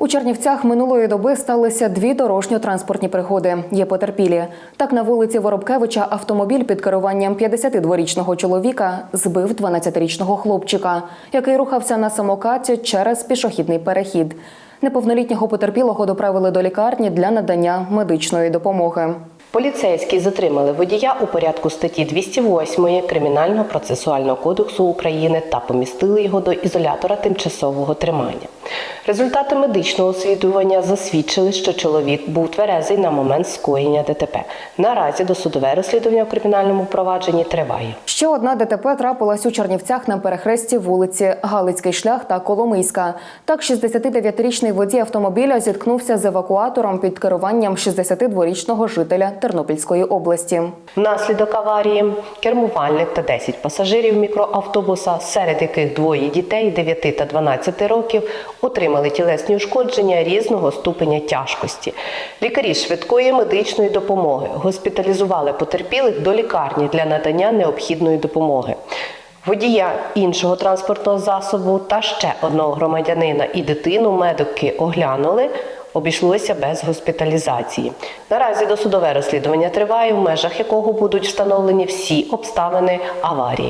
У Чернівцях минулої доби сталися дві дорожньо-транспортні пригоди. Є потерпілі. Так, на вулиці Воробкевича автомобіль під керуванням 52-річного чоловіка збив 12-річного хлопчика, який рухався на самокаті через пішохідний перехід. Неповнолітнього потерпілого доправили до лікарні для надання медичної допомоги. Поліцейські затримали водія у порядку статті 208 Кримінального процесуального кодексу України та помістили його до ізолятора тимчасового тримання. Результати медичного освідування засвідчили, що чоловік був тверезий на момент скоєння ДТП. Наразі досудове розслідування у кримінальному провадженні триває. Ще одна ДТП трапилась у Чернівцях на перехресті вулиці Галицький шлях та Коломийська. Так, 69-річний водій автомобіля зіткнувся з евакуатором під керуванням 62-річного жителя Тернопільської області. Внаслідок аварії кермувальник та 10 пасажирів мікроавтобуса, серед яких двоє дітей 9 та 12 років, отримали тілесні ушкодження різного ступеня тяжкості. Лікарі швидкої медичної допомоги госпіталізували потерпілих до лікарні для надання необхідної допомоги. Водія іншого транспортного засобу та ще одного громадянина і дитину медики оглянули. Обійшлося без госпіталізації. Наразі досудове розслідування триває, в межах якого будуть встановлені всі обставини аварії.